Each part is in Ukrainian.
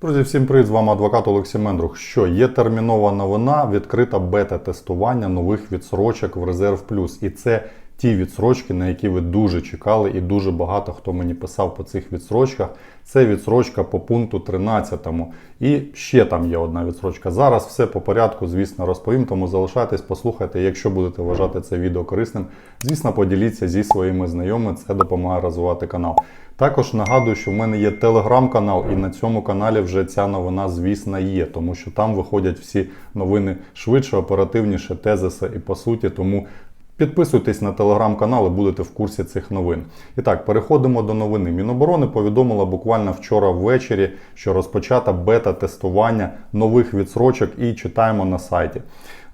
Друзі, всім привіт! З вами адвокат Олексій Мендрух. Що є термінова новина, відкрита бета-тестування нових відсрочок в Резерв Плюс. І це ті відсрочки, на які ви дуже чекали, і дуже багато хто мені писав по цих відсрочках. Це відсрочка по пункту 13. І ще там є одна відсрочка. Зараз все по порядку, звісно, розповім. Тому залишайтесь, послухайте. Якщо будете вважати це відео корисним, звісно, поділіться зі своїми знайомими. Це допомагає розвивати канал. Також нагадую, що в мене є телеграм-канал, і на цьому каналі вже ця новина, звісно, є, тому що там виходять всі новини швидше, оперативніше, тезиси і по суті. Тому підписуйтесь на телеграм-канал і будете в курсі цих новин. І так, переходимо до новини. Міноборони повідомила буквально вчора ввечері, що розпочата бета-тестування нових відсрочок і читаємо на сайті.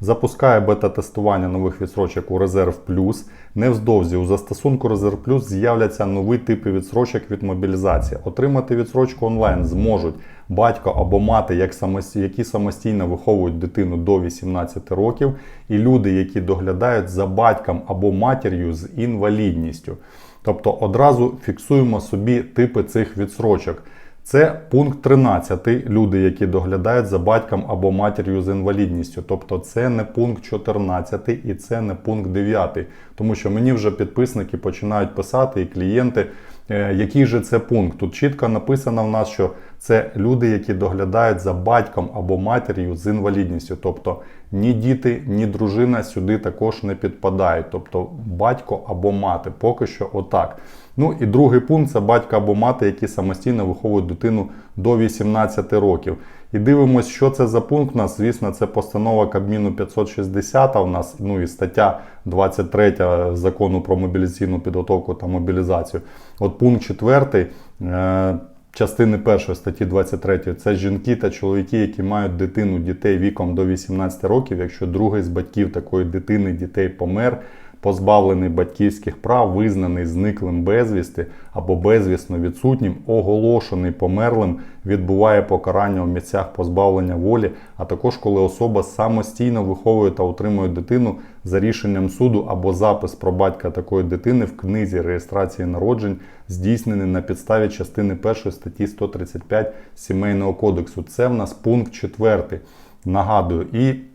Запускає бета-тестування нових відсрочок у Резерв Плюс. Невздовзі у застосунку Резерв Плюс з'являться нові типи відсрочок від мобілізації. Отримати відсрочку онлайн зможуть батько або мати, як які самостійно виховують дитину до 18 років, і люди, які доглядають за батьком або матір'ю з інвалідністю. Тобто одразу фіксуємо собі типи цих відсрочок. Це пункт 13. Люди, які доглядають за батьком або матір'ю з інвалідністю. Тобто це не пункт 14 і це не пункт 9. Тому що мені вже підписники починають писати і клієнти, е, який же це пункт. Тут чітко написано в нас, що це люди, які доглядають за батьком або матір'ю з інвалідністю. Тобто ні діти, ні дружина сюди також не підпадають. Тобто батько або мати. Поки що отак. Ну і другий пункт це батько або мати, які самостійно виховують дитину до 18 років. І дивимось, що це за пункт. У нас, звісно, це постанова Кабміну 560 у нас, ну і стаття 23 закону про мобілізаційну підготовку та мобілізацію. От пункт 4 е, частини 1 статті 23 це жінки та чоловіки, які мають дитину, дітей віком до 18 років, якщо другий з батьків такої дитини, дітей помер позбавлений батьківських прав, визнаний зниклим безвісти або безвісно відсутнім, оголошений померлим, відбуває покарання у місцях позбавлення волі, а також коли особа самостійно виховує та утримує дитину за рішенням суду або запис про батька такої дитини в книзі реєстрації народжень, здійснений на підставі частини 1 статті 135 Сімейного кодексу. Це в нас пункт 4. Нагадую, і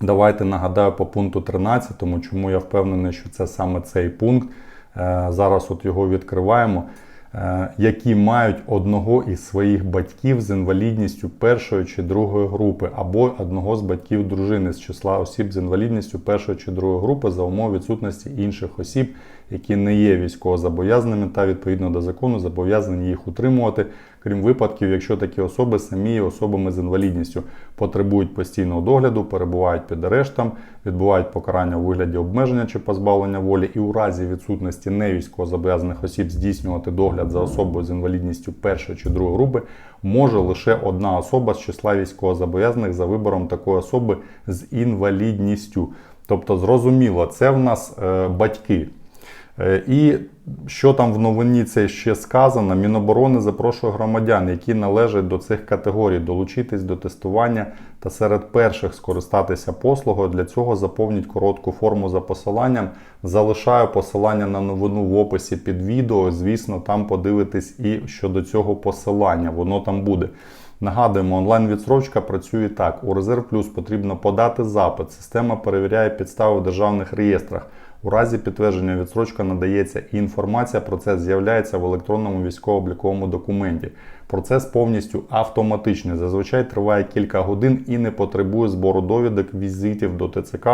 Давайте нагадаю по пункту 13, чому я впевнений, що це саме цей пункт. Е, Зараз от його відкриваємо. Е, Які мають одного із своїх батьків з інвалідністю першої чи другої групи, або одного з батьків дружини з числа осіб з інвалідністю першої чи другої групи за умов відсутності інших осіб, які не є військовозобов'язаними та відповідно до закону зобов'язані їх утримувати, крім випадків, якщо такі особи самі особами з інвалідністю, потребують постійного догляду, перебувають під арештом, відбувають покарання у вигляді обмеження чи позбавлення волі, і у разі відсутності невійськовозобов'язаних осіб здійснювати догляд за особою з інвалідністю першої чи другої групи може лише одна особа з числа військовозобов'язаних за вибором такої особи з інвалідністю. Тобто, зрозуміло, це в нас е, батьки. Е, І що там в новині це ще сказано, Міноборони запрошує громадян, які належать до цих категорій, долучитись до тестування та серед перших скористатися послугою. Для цього заповніть коротку форму за посиланням. Залишаю посилання на новину в описі під відео. Звісно, там подивитись і щодо цього посилання, воно там буде. Нагадуємо, онлайн-відсрочка працює так. У Резерв Плюс потрібно подати запит. Система перевіряє підстави в державних реєстрах. У разі підтвердження відсрочка надається і інформація про це з'являється в електронному військово-обліковому документі. Процес повністю автоматичний. Зазвичай триває кілька годин і не потребує збору довідок, візитів до ТЦК.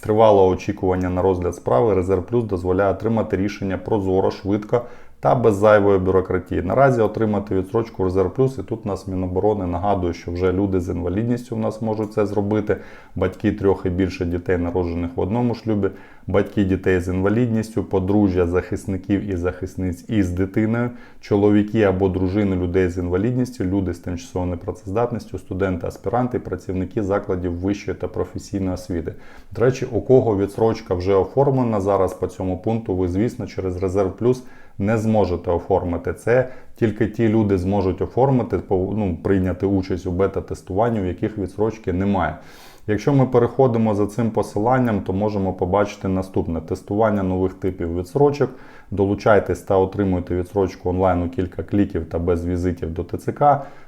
Тривалого очікування на розгляд справи. Резерв Плюс дозволяє отримати рішення прозоро, швидко та без зайвої бюрократії. Наразі отримати відсрочку Резерв Плюс, і тут нас Міноборони нагадує, що вже люди з інвалідністю в нас можуть це зробити. Батьки трьох і більше дітей, народжених в одному шлюбі, батьки дітей з інвалідністю, подружжя захисників і захисниць із дитиною, чоловіки або дружини людей з інвалідністю, люди з тимчасовою непрацездатністю, студенти, аспіранти, працівники закладів вищої та професійної освіти. До речі, у кого відсрочка вже оформлена зараз по цьому пункту, ви, звісно, через Резерв Плюс не зможете оформити це. Тільки ті люди зможуть оформити, ну, прийняти участь у бета-тестуванні, у яких відсрочки немає. Якщо ми переходимо за цим посиланням, то можемо побачити наступне тестування нових типів відсрочок. Долучайтесь та отримуйте відсрочку онлайн у кілька кліків та без візитів до ТЦК.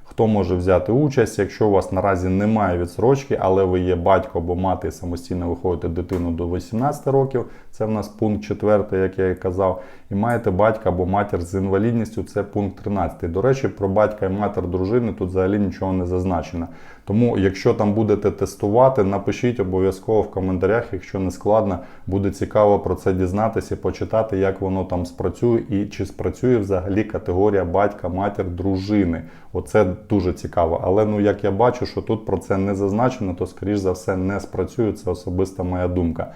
Хто може взяти участь, якщо у вас наразі немає відсрочки, але ви є батько або мати і самостійно виходите дитину до 18 років, це в нас пункт 4, як я і казав, і маєте батька або матір з інвалідністю, це пункт 13. До речі, про батька і матір дружини тут взагалі нічого не зазначено. Тому, якщо там будете тестувати, напишіть обов'язково в коментарях, якщо не складно, буде цікаво про це дізнатися почитати, як воно там спрацює і чи спрацює взагалі категорія батька, матір, дружини. Оце дуже цікаво. Але ну як я бачу, що тут про це не зазначено, то скоріш за все не спрацює. Це особиста моя думка.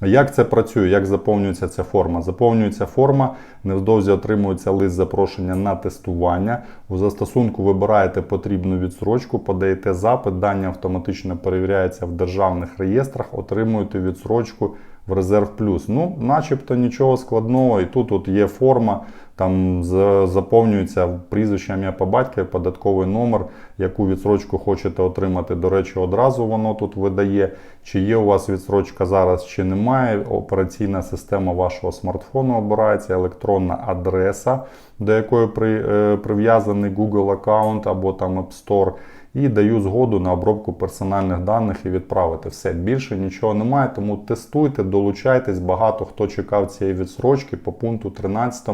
Як це працює? Як заповнюється ця форма? Заповнюється форма, невдовзі отримується лист запрошення на тестування. У застосунку вибираєте потрібну відсрочку, подаєте запит, дані автоматично перевіряються в державних реєстрах, отримуєте відсрочку в резерв плюс. Ну, начебто нічого складного. І тут от є форма, там заповнюється прізвище ім'я по батькові, податковий номер, яку відсрочку хочете отримати. До речі, одразу воно тут видає, чи є у вас відсрочка зараз, чи немає. Операційна система вашого смартфону обирається, електронна адреса, до якої при, е, прив'язаний Google аккаунт або там App Store. І даю згоду на обробку персональних даних і відправити. Все більше нічого немає. Тому тестуйте, долучайтесь. Багато хто чекав цієї відсрочки по пункту 13.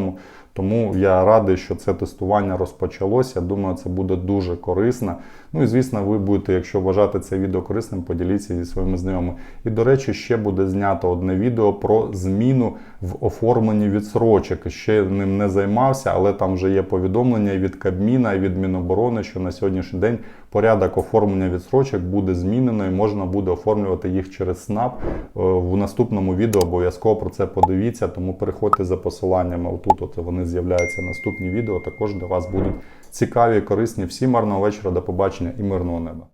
Тому я радий, що це тестування розпочалося. Думаю, це буде дуже корисно. Ну і звісно, ви будете, якщо вважати це відео корисним, поділіться зі своїми знайомими. І до речі, ще буде знято одне відео про зміну в оформленні відсрочок. Ще ним не займався, але там вже є повідомлення і від Кабміна, і від Міноборони, що на сьогоднішній день порядок оформлення відсрочок буде змінено і можна буде оформлювати їх через СНАП. Е, В наступному відео обов'язково про це подивіться, тому переходьте за посиланнями. Отут от вони з'являються наступні відео. Також для вас будуть цікаві і корисні. Всім гарного вечора, до побачення і мирного неба.